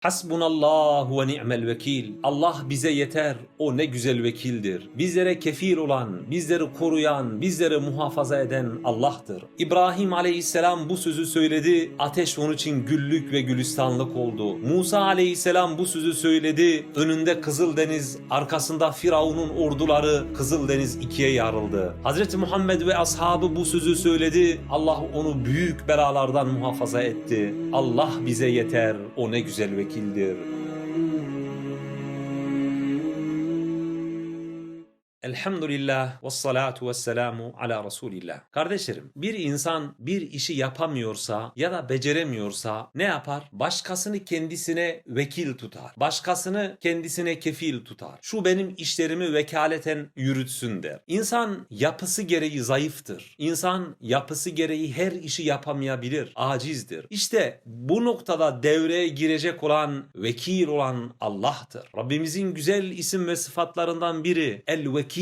Hasbunallahu ve ni'mel vekil. Allah bize yeter. O ne güzel vekildir. Bizlere kefil olan, bizleri koruyan, bizleri muhafaza eden Allah'tır. İbrahim aleyhisselam bu sözü söyledi. Ateş onun için güllük ve gülistanlık oldu. Musa aleyhisselam bu sözü söyledi. Önünde Kızıldeniz, arkasında Firavun'un orduları Kızıldeniz ikiye yarıldı. Hazreti Muhammed ve ashabı bu sözü söyledi. Allah onu büyük belalardan muhafaza etti. Allah bize yeter. O ne güzel vekildir. Elhamdülillah ve salatu ve selamu ala Resulillah. Kardeşlerim bir insan bir işi yapamıyorsa ya da beceremiyorsa ne yapar? Başkasını kendisine vekil tutar. Başkasını kendisine kefil tutar. Şu benim işlerimi vekaleten yürütsün der. İnsan yapısı gereği zayıftır. İnsan yapısı gereği her işi yapamayabilir. Acizdir. İşte bu noktada devreye girecek olan vekil olan Allah'tır. Rabbimizin güzel isim ve sıfatlarından biri el vekil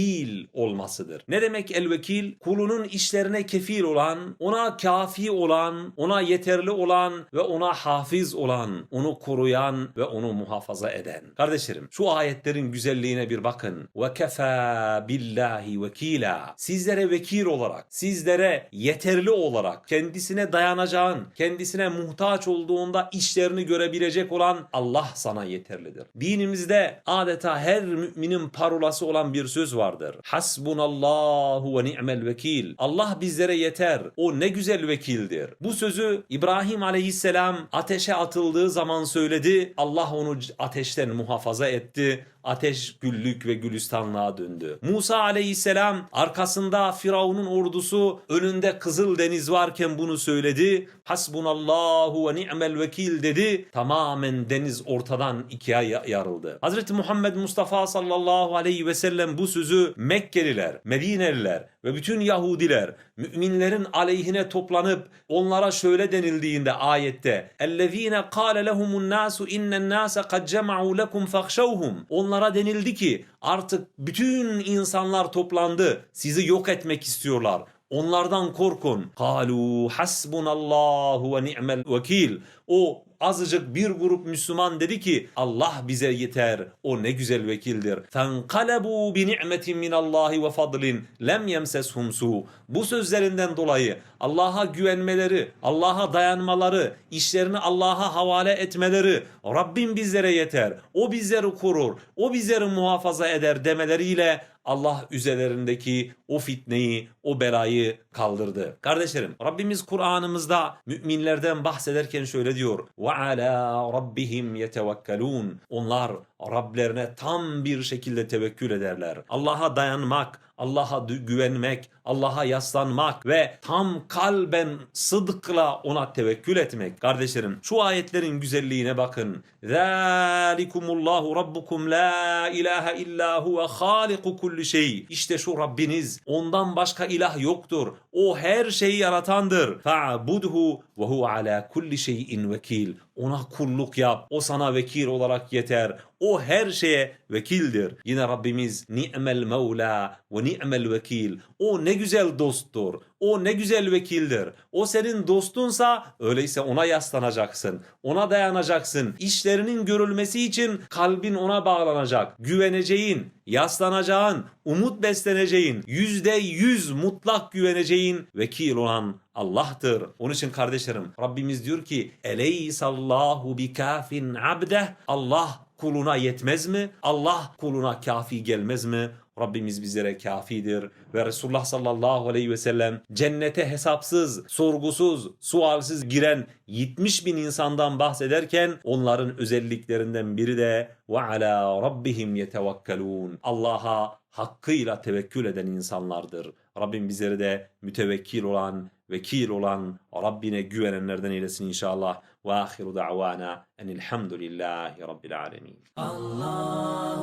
olmasıdır. Ne demek el vekil? Kulunun işlerine kefil olan, ona kafi olan, ona yeterli olan ve ona hafiz olan, onu koruyan ve onu muhafaza eden. Kardeşlerim şu ayetlerin güzelliğine bir bakın. Ve kefa billahi vekila. Sizlere vekil olarak, sizlere yeterli olarak, kendisine dayanacağın, kendisine muhtaç olduğunda işlerini görebilecek olan Allah sana yeterlidir. Dinimizde adeta her müminin parolası olan bir söz vardır. Hasbunallahu ve ni'mel vekil. Allah bizlere yeter. O ne güzel vekildir. Bu sözü İbrahim aleyhisselam ateşe atıldığı zaman söyledi. Allah onu ateşten muhafaza etti. Ateş güllük ve gülistanlığa döndü. Musa aleyhisselam arkasında Firavun'un ordusu önünde Kızıl Deniz varken bunu söyledi Hasbunallahu ve ni'mel vekil dedi. Tamamen deniz ortadan ikiye ya- yarıldı. Hazreti Muhammed Mustafa sallallahu aleyhi ve sellem bu sözü Mekkeliler, Medineliler ve bütün Yahudiler müminlerin aleyhine toplanıp onlara şöyle denildiğinde ayette اَلَّذ۪ينَ قَالَ لَهُمُ النَّاسُ اِنَّ النَّاسَ قَدْ جَمَعُوا لَكُمْ فَخْشَوْهُمْ Onlara denildi ki artık bütün insanlar toplandı sizi yok etmek istiyorlar. Onlardan korkun. Kalu hasbunallahu ve ni'mel vekil. O azıcık bir grup Müslüman dedi ki Allah bize yeter. O ne güzel vekildir. Fenkalebu bi ni'metin min Allahi ve fadlin lem yemseshum su. Bu sözlerinden dolayı Allah'a güvenmeleri, Allah'a dayanmaları, işlerini Allah'a havale etmeleri, Rabbim bizlere yeter. O bizleri korur. O bizleri muhafaza eder demeleriyle Allah üzerlerindeki o fitneyi, o belayı kaldırdı. Kardeşlerim, Rabbimiz Kur'an'ımızda müminlerden bahsederken şöyle diyor. Ala rabbihim yetevekkelun. Onlar Rablerine tam bir şekilde tevekkül ederler. Allah'a dayanmak, Allah'a güvenmek, Allah'a yaslanmak ve tam kalben sıdkla ona tevekkül etmek. Kardeşlerim şu ayetlerin güzelliğine bakın. Zalikumullahu rabbukum la ilahe illa huve haliku kulli şey. İşte şu Rabbiniz. Ondan başka ilah yoktur. O her şeyi yaratandır. Fa'budhu ve huve ala kulli şeyin vekil. Ona kulluk yap. O sana vekil olarak yeter. O her şeye vekildir. Yine Rabbimiz ni'mel mevla ve ni'mel vekil. O ne güzel dosttur. O ne güzel vekildir. O senin dostunsa öyleyse ona yaslanacaksın. Ona dayanacaksın. İşlerinin görülmesi için kalbin ona bağlanacak. Güveneceğin, yaslanacağın, umut besleneceğin, yüzde yüz mutlak güveneceğin vekil olan Allah'tır. Onun için kardeşlerim Rabbimiz diyor ki Eleysallahu bikafin abdeh Allah kuluna yetmez mi? Allah kuluna kafi gelmez mi? Rabbimiz bizlere kafidir ve Resulullah sallallahu aleyhi ve sellem cennete hesapsız, sorgusuz, sualsiz giren 70 bin insandan bahsederken onların özelliklerinden biri de ve ala rabbihim yetevekkelun. Allah'a hakkıyla tevekkül eden insanlardır. Rabbim bizleri de mütevekkil olan, vekil olan, Rabbine güvenenlerden eylesin inşallah. Ve ahiru da'vana enilhamdülillahi rabbil alemin. Allah